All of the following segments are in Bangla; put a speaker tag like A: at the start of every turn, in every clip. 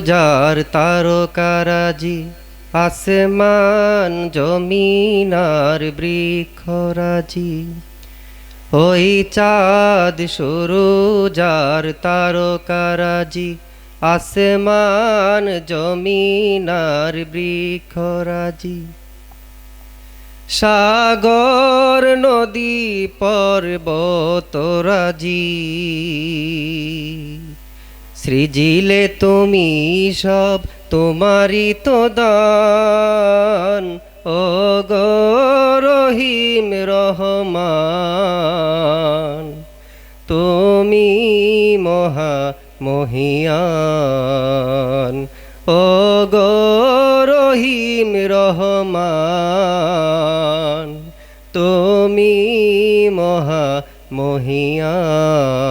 A: যার তারকারাজি, আসমান জমিনার বৃক্ষরাজি। ওই চাঁদ শুরু যার তারকারাজি, আসমান জমিনার বৃক্ষরাজি। সাগর নদী পর্বতরাজি। সৃজিলে তুমি সব, তোমারই তো দান। ও গো রহিম রহমান, তুমি মহা মহিয়ান। ও গো রহিম রহমান, তুমি মহা মহিয়ান।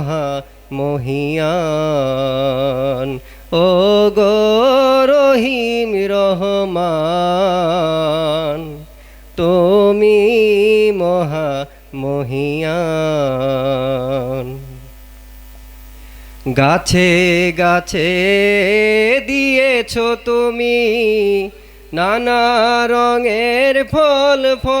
A: মহা মহিয়ান ও গো রহিম রহমান, তুমি মহা মহিয়ান গাছে গাছে দিয়েছ তুমি নানা রঙের ফল ফল।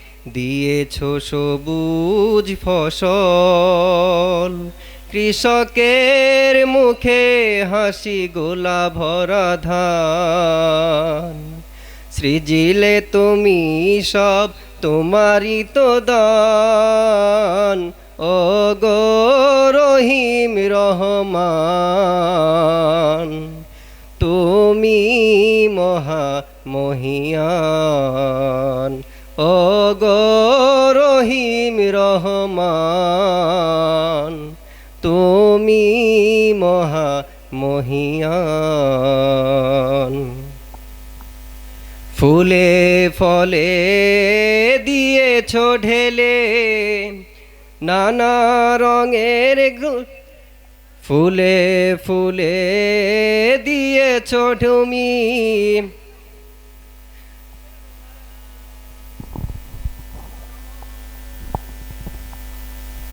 A: দিয়েছ সবুজ ফসল। কৃষকের মুখে হাসি গোলা ভরা ধান। সৃজিলে তুমি সব, তোমারই তো দান। ও গো রহিম রহমান, তুমি মহা মহিয়ান। ও রহমান, তুমি মহা মহিয়ান। ফুলে ফলে দিয়েছ ঢেলে, নানা রঙের ফুলে ফুলে দিয়েছ ঢুমি